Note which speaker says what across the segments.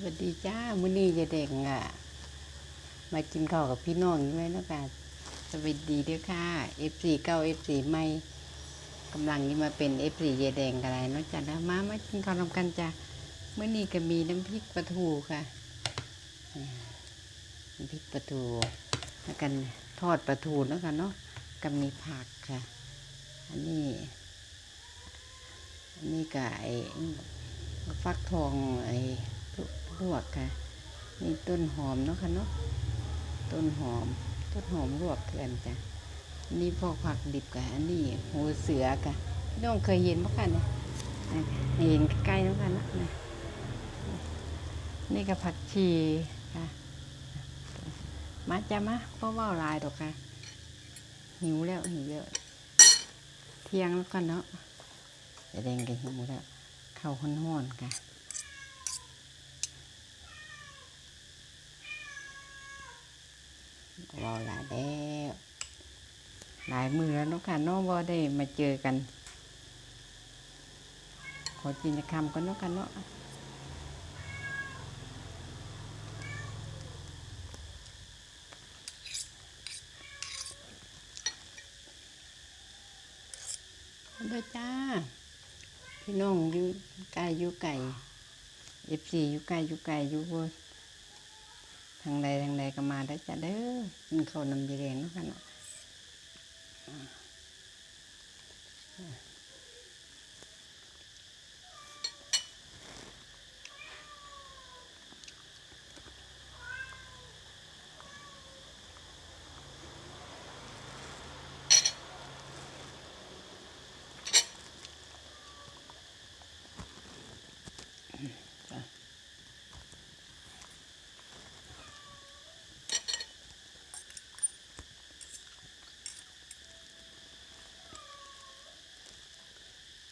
Speaker 1: สวัสดีจ้ามื้อนี้จะเด็กอะ มากินข้าวกับพี่น้องใช่ไหมนาะค่ะสวัสดีเด้อค่ะ F4 เก้า F4 ใหม่กำลังนี้มาเป็น F4 เยแดงกันไรเนาะจ้ะนะมามากินข้าวนำกันจ้ะมื้อนี้ก็มีน้ำพริกปลาทูค่ะน้ำพริกปลาทูแล้วกันทอดปลาทูเนาะค่ะเนาะก็มีผักค่ะ อันนี้ อันนี้ก็ไอ้ฟักทองไอ้ ลวกค่ะนี่ต้นหอมเนาะค่ะเนาะต้นหอม ต้นหอมลวกเกลือนจ้ะอันนี่พวกผักดิบค่ะอันนี้หัวเสือค่ะพี่น้องเคยเห็นมั้งคะเนี่ยเห็นใกล้ๆแล้วกันนะนะนี่ก็ผักชีค่ะมาจ้ะมาเพราะว่าลายดอกค่ะหิวแล้วหิวแล้วเที่ยงแล้วกันเนาะจะแดงกันหิวแล้วเข้าห้อนๆค่ะ รอหลายแล้วหลายมือแล้วเนาะค่ะน้องว่าได้มาเจอกัน ขอจินคำกันเนาะค่ะเนาะเด้อจ้า พี่น้องอยู่ไกลอยู่ไก่เอฟซีอยู่ไกลอยู่ไกลอยู่บ่ทางใดทางใดก็มาได้จ้ะเด้อกินข้าวนำยีแดงเนาะค่ะเนาะ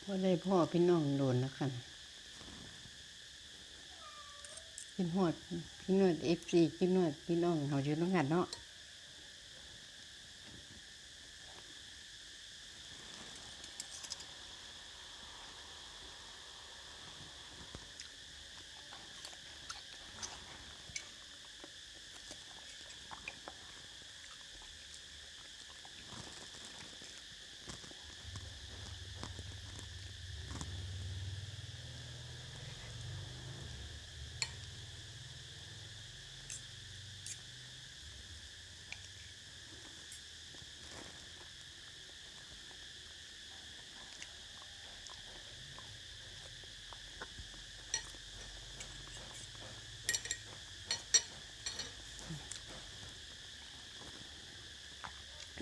Speaker 1: ว่าได้พ่อพี่น้องโดนแล้วกันกินหอดพี่น้องเอฟซีกินหอดพี่น้องเขาอยู่ต้องกันเนาะ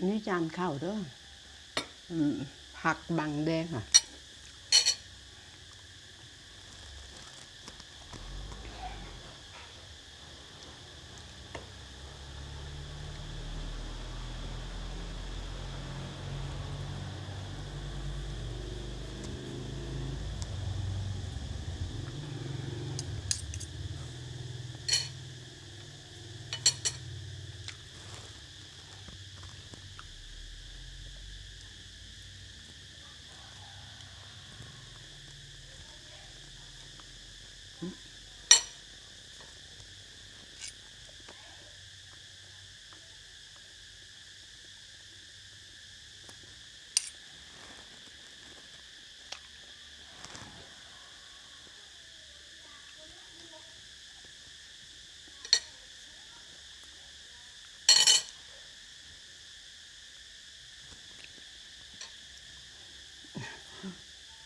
Speaker 1: นี่จานข้าวเด้อผักบังแดงค่ะ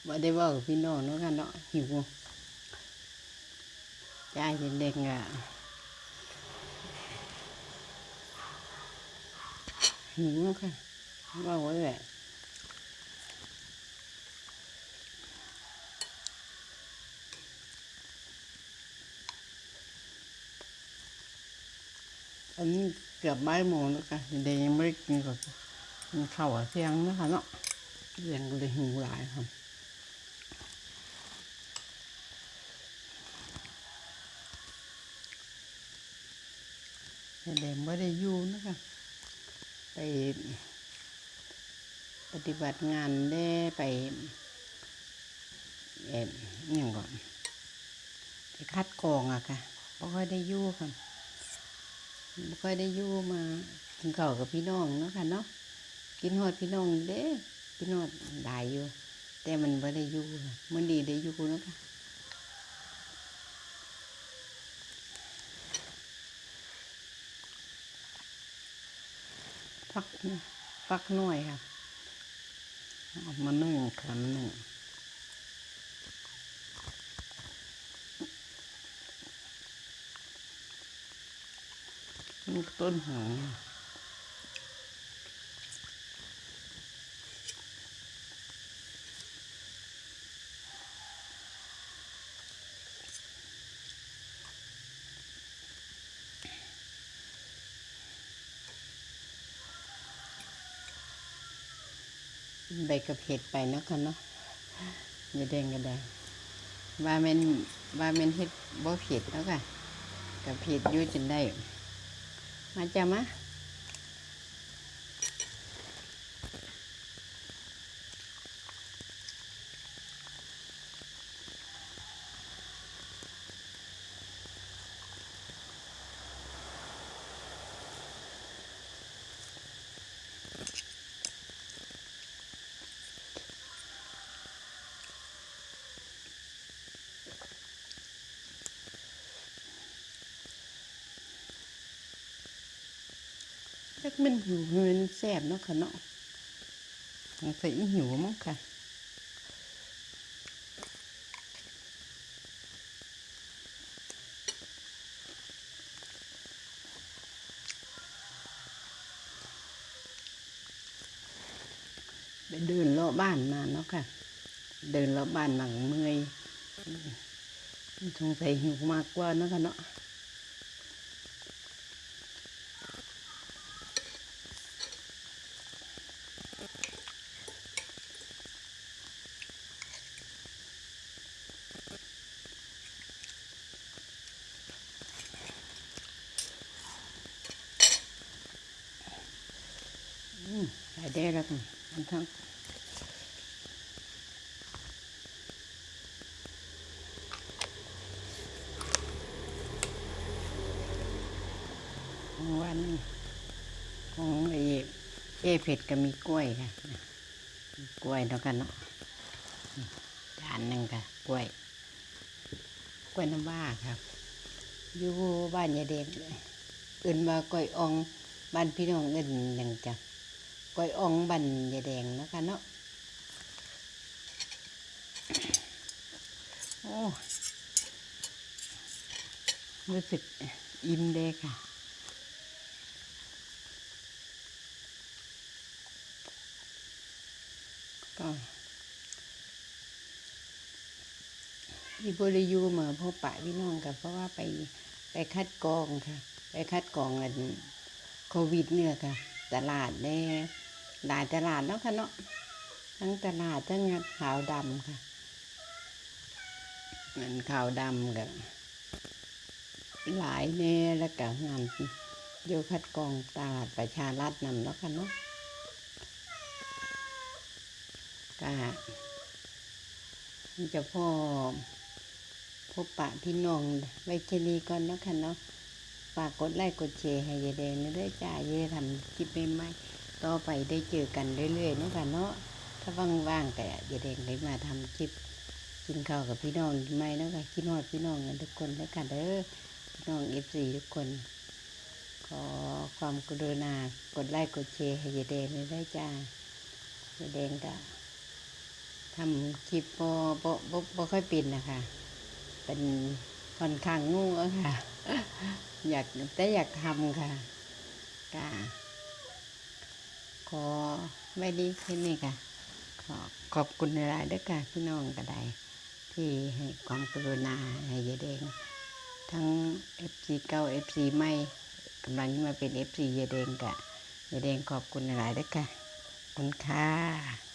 Speaker 1: ว่ได้เว่ากับพี่น้องเนาะกันเนาะหิวใจเด็กๆอะหิวค่ะว่าไว้แหละอันนี้เกือบบ่ายโมงแล้วค่ะเด็กยังไม่ได้กินก่อนกินข้าวเที่ยงนะคะเนาะเรียงก็เลยหิวหลายค่ะ แดงไม่ได้อยู่นะคะไปปฏิบัติงานได้ไปเอ็มอย่างก่อนไปคัดกรองอะค่ะบ่ค่อยได้อยู่ค่ะบ่ค่อยได้อยู่มากินข้าวกับพี่น้องเนาะค่ะเนาะกินฮอดพี่น้องเด้พี่น้องหลายอยู่แต่มันบ่ได้อยู่มันดีได้อยู่เนาะค่ะ ฟักฟักหน่วยค่ะเอามานึ่งค่ะมานึ่งลูกต้นหอม ใบกระเพดไปเนาะค่ะเนาะอย่าแดงกระแดงว่าแม่นว่าแม่นเฮ็ดบ่เผ็ดแล้วค่ะกระเพดอยู่จนได้ มาจ้ะมา จักมันหิวมันแซ่บเนาะค่ะเนาะสงสัยหิวมั้งค่ะไปเดินเลาะบ้านมาเนาะค่ะ เดินเลาะบ้านหนังเมื่อยสงสัยหิวมากกว่าเนาะค่ะเนาะ อืมใส่ได้แล้วกันมันทั้งของวันของไอ้เอเผ็ดก็มีกล้วยค่ะกล้วยแล้วกันเนาะจานหนึ่งค่ะ กล้วย กล้วยน้ำว้าครับ อยู่บ้านยายเด็กเอื่นว่ากล้วยองบ้านพี่น้องเอื่นยังจ้ะ ก้อยอ่องบันยาแดงนะคะเนาะโอ้รู้สึกอิ่มเลยค่ะก็ที่บริยูมาพบปะพี่น้องกับเพราะว่าไปไปคัดกรองค่ะ ไปคัดกรองกันโควิดเนี่ยค่ะ ตลาดแน่ หลายตลาดเนาะค่ะเนาะทั้งตลาดทั้งขาวดำค่ะมันขาวดำกับหลายแน่แล้วก็งานโยคัดกองตลาดประชารัฐนำเนาะค่ะเนาะก็จะพ่อพบปะพี่น้องไว้แค่นี้ก่อนเนาะค่ะเนาะฝากกดไลค์กดแชร์ให้ยายแดงนะด้วยจ้าเย่ทำคลิปใหม่ๆ ต่อไปได้เจอกันเรื่อยๆนะค่ะเนาะถ้าว่างๆแต่ยายแดงได้มาทำคลิปกินข้าวกับพี่น้องใหม่นะคะคิดฮอดพี่น้องกันทุกคนแล้วกันเด้อพี่น้องเอฟซีทุกคน ขอความกรุณากดไลค์กดแชร์ให้ยายแดงนะด้จ้ายายแดงก็ทำคลิปบ่บ่บ่บ่ค่อยป็นนะคะ เป็นค่อนข้างงูอะค่ะ อยากแต่อยากทำค่ะก็ ขอไม่ดีแค่นี้ค่ะ ขอขอบคุณหลายๆด้วยค่ะพี่น้องก็ได้ที่ให้ความกรุณาให้ยายแดง ทั้ง FC เก้า FC ใหม่กำลังมาเป็น FC ยายแดงกะยายแดงขอบคุณหลายๆด้วยค่ะคุณค่ะ